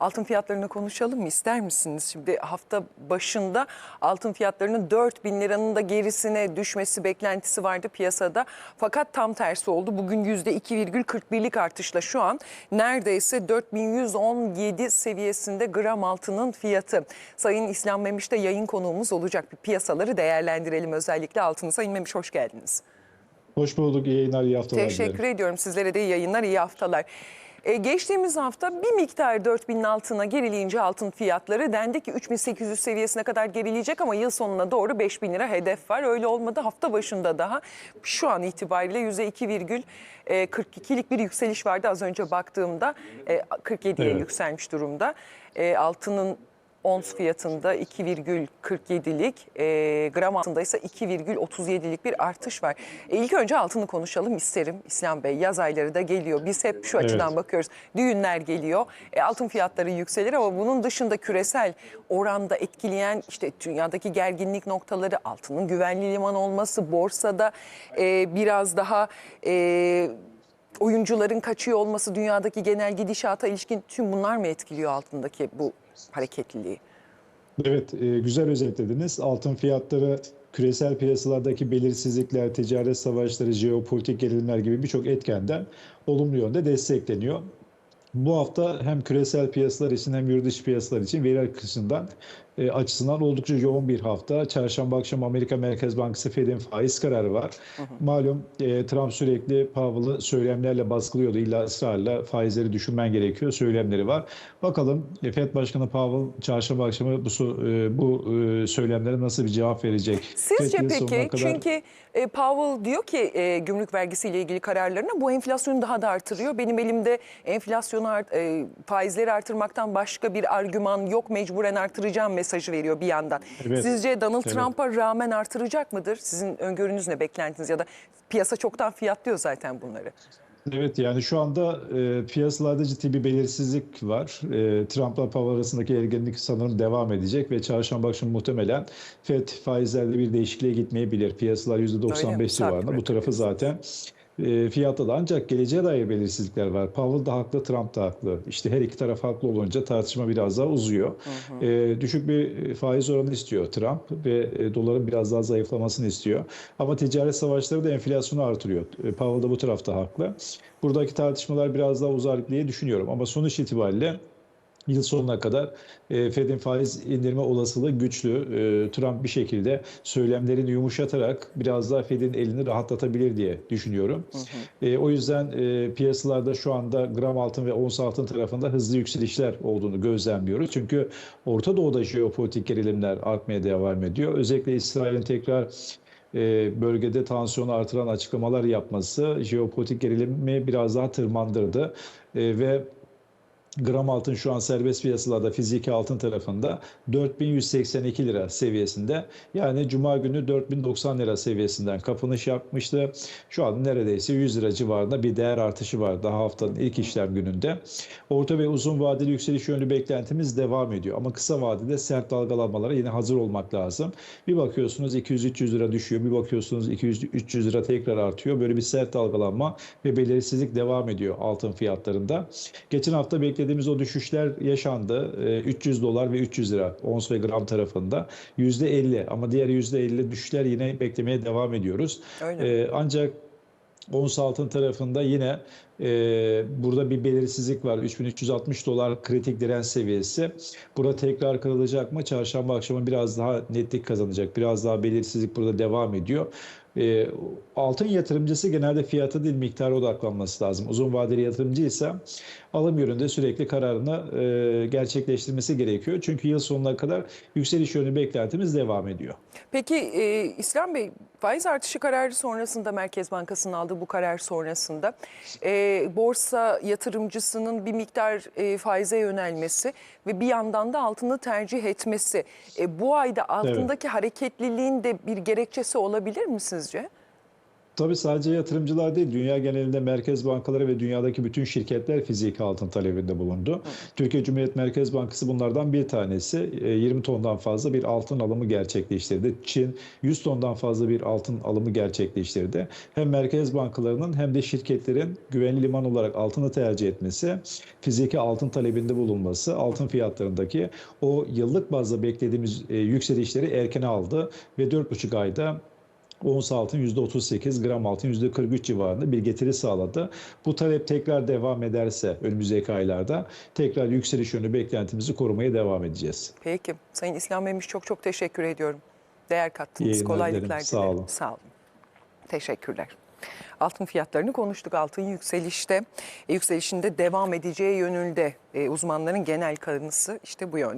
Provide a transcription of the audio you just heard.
Altın fiyatlarını konuşalım mı ister misiniz? Şimdi hafta başında altın fiyatlarının 4 bin liranın da gerisine düşmesi beklentisi vardı piyasada. Fakat tam tersi oldu. Bugün %2,41'lik artışla şu an neredeyse 4117 seviyesinde gram altının fiyatı. Sayın İslam Memiş de yayın konuğumuz olacak. Bir piyasaları değerlendirelim özellikle altını. Sayın Memiş hoş geldiniz. Hoş bulduk. İyi yayınlar, iyi haftalar Teşekkür dilerim. ediyorum. Sizlere de iyi yayınlar, iyi haftalar. Ee, geçtiğimiz hafta bir miktar 4000'in altına gerileyince altın fiyatları dendi ki 3800 seviyesine kadar gerileyecek ama yıl sonuna doğru 5000 lira hedef var. Öyle olmadı. Hafta başında daha şu an itibariyle %2,42'lik bir yükseliş vardı az önce baktığımda. E, 47'ye Evet. yükselmiş durumda. E, altının ons fiyatında 2,47'lik, e, gram altında ise 2,37'lik bir artış var. E, ilk önce altını konuşalım isterim İslam Bey. Yaz ayları da geliyor. Biz hep şu açıdan Evet. bakıyoruz. Düğünler geliyor. E, altın fiyatları yükselir ama bunun dışında küresel oranda etkileyen işte dünyadaki gerginlik noktaları, altının güvenli liman olması, borsada e, biraz daha... E, oyuncuların kaçıyor olması dünyadaki genel gidişata ilişkin tüm bunlar mı etkiliyor altındaki bu hareketliliği? Evet, e, güzel özetlediniz. Altın fiyatları küresel piyasalardaki belirsizlikler, ticaret savaşları, jeopolitik gerilimler gibi birçok etkenden olumlu yönde destekleniyor. Bu hafta hem küresel piyasalar için hem yurt dışı piyasalar için veri akışından e, açısından oldukça yoğun bir hafta. Çarşamba akşamı Amerika Merkez Bankası Fed'in faiz kararı var. Malum e, Trump sürekli Powell'ı söylemlerle baskılıyordu. İlla ısrarla faizleri düşürmen gerekiyor söylemleri var. Bakalım e, Fed Başkanı Powell çarşamba akşamı bu e, bu e, söylemlere nasıl bir cevap verecek? Sizce Fed peki kadar- çünkü e, Powell diyor ki e, gümrük vergisiyle ilgili kararlarına bu enflasyonu daha da artırıyor. Benim elimde enflasyonu art- e, faizleri artırmaktan başka bir argüman yok mecburen artıracağım mesajı veriyor bir yandan. Evet. Sizce Donald Evet. Trump'a rağmen artıracak mıdır? Sizin öngörünüz ne beklentiniz ya da piyasa çoktan fiyatlıyor zaten bunları. Evet yani şu anda e, piyasalarda ciddi bir belirsizlik var. E, Trump'la Powell arasındaki ergenlik sanırım devam edecek ve çarşamba akşamı muhtemelen FED faizlerde bir değişikliğe gitmeyebilir. Piyasalar Öyle mi? %95 Sabit civarında. Bu tarafı zaten e, fiyatta da ancak geleceğe dair belirsizlikler var. Powell da haklı, Trump da haklı. İşte her iki taraf haklı olunca tartışma biraz daha uzuyor. E, düşük bir faiz oranı istiyor Trump ve e, doların biraz daha zayıflamasını istiyor. Ama ticaret savaşları da enflasyonu artırıyor. E, Powell da bu tarafta haklı. Buradaki tartışmalar biraz daha uzar diye düşünüyorum. Ama sonuç itibariyle yıl sonuna kadar e, Fed'in faiz indirme olasılığı güçlü. E, Trump bir şekilde söylemlerini yumuşatarak biraz daha Fed'in elini rahatlatabilir diye düşünüyorum. E, o yüzden e, piyasalarda şu anda gram altın ve ons altın tarafında hızlı yükselişler olduğunu gözlemliyoruz. Çünkü Orta Doğu'da jeopolitik gerilimler artmaya devam ediyor. Özellikle İsrail'in tekrar e, bölgede tansiyonu artıran açıklamalar yapması jeopolitik gerilimi biraz daha tırmandırdı. E, ve gram altın şu an serbest piyasalarda fiziki altın tarafında 4182 lira seviyesinde. Yani cuma günü 4090 lira seviyesinden kapanış yapmıştı. Şu an neredeyse 100 lira civarında bir değer artışı var daha haftanın ilk işlem gününde. Orta ve uzun vadeli yükseliş yönlü beklentimiz devam ediyor. Ama kısa vadede sert dalgalanmalara yine hazır olmak lazım. Bir bakıyorsunuz 200-300 lira düşüyor. Bir bakıyorsunuz 200-300 lira tekrar artıyor. Böyle bir sert dalgalanma ve belirsizlik devam ediyor altın fiyatlarında. Geçen hafta beklediğimiz o düşüşler yaşandı. Ee, 300 dolar ve 300 lira ons ve gram tarafında. %50 ama diğer %50 düşüşler yine beklemeye devam ediyoruz. Öyle. Ee, ancak ons altın tarafında yine e, burada bir belirsizlik var. 3360 dolar kritik direnç seviyesi. Burada tekrar kırılacak mı? Çarşamba akşamı biraz daha netlik kazanacak. Biraz daha belirsizlik burada devam ediyor. E, altın yatırımcısı genelde fiyata değil miktara odaklanması lazım. Uzun vadeli yatırımcı ise alım yönünde sürekli kararını e, gerçekleştirmesi gerekiyor. Çünkü yıl sonuna kadar yükseliş yönlü beklentimiz devam ediyor. Peki e, İslam Bey faiz artışı kararı sonrasında Merkez Bankası'nın aldığı bu karar sonrasında e, borsa yatırımcısının bir miktar e, faize yönelmesi ve bir yandan da altını tercih etmesi e, bu ayda altındaki hareketliliğin de bir gerekçesi olabilir mi sizce? Tabii sadece yatırımcılar değil, dünya genelinde merkez bankaları ve dünyadaki bütün şirketler fiziki altın talebinde bulundu. Türkiye Cumhuriyet Merkez Bankası bunlardan bir tanesi. E, 20 tondan fazla bir altın alımı gerçekleştirdi. Çin 100 tondan fazla bir altın alımı gerçekleştirdi. Hem merkez bankalarının hem de şirketlerin güvenli liman olarak altını tercih etmesi, fiziki altın talebinde bulunması, altın fiyatlarındaki o yıllık bazda beklediğimiz e, yükselişleri erkene aldı ve 4,5 ayda Ons altın %38, gram altın %43 civarında bir getiri sağladı. Bu talep tekrar devam ederse önümüzdeki aylarda tekrar yükseliş yönü beklentimizi korumaya devam edeceğiz. Peki. Sayın İslam Memiş çok çok teşekkür ediyorum. Değer kattınız. İyi Kolaylıklar dilerim. Sağ olun. Sağ olun. Teşekkürler. Altın fiyatlarını konuştuk. Altın yükselişte, e, yükselişinde devam edeceği yönünde e, uzmanların genel kanısı işte bu yönde.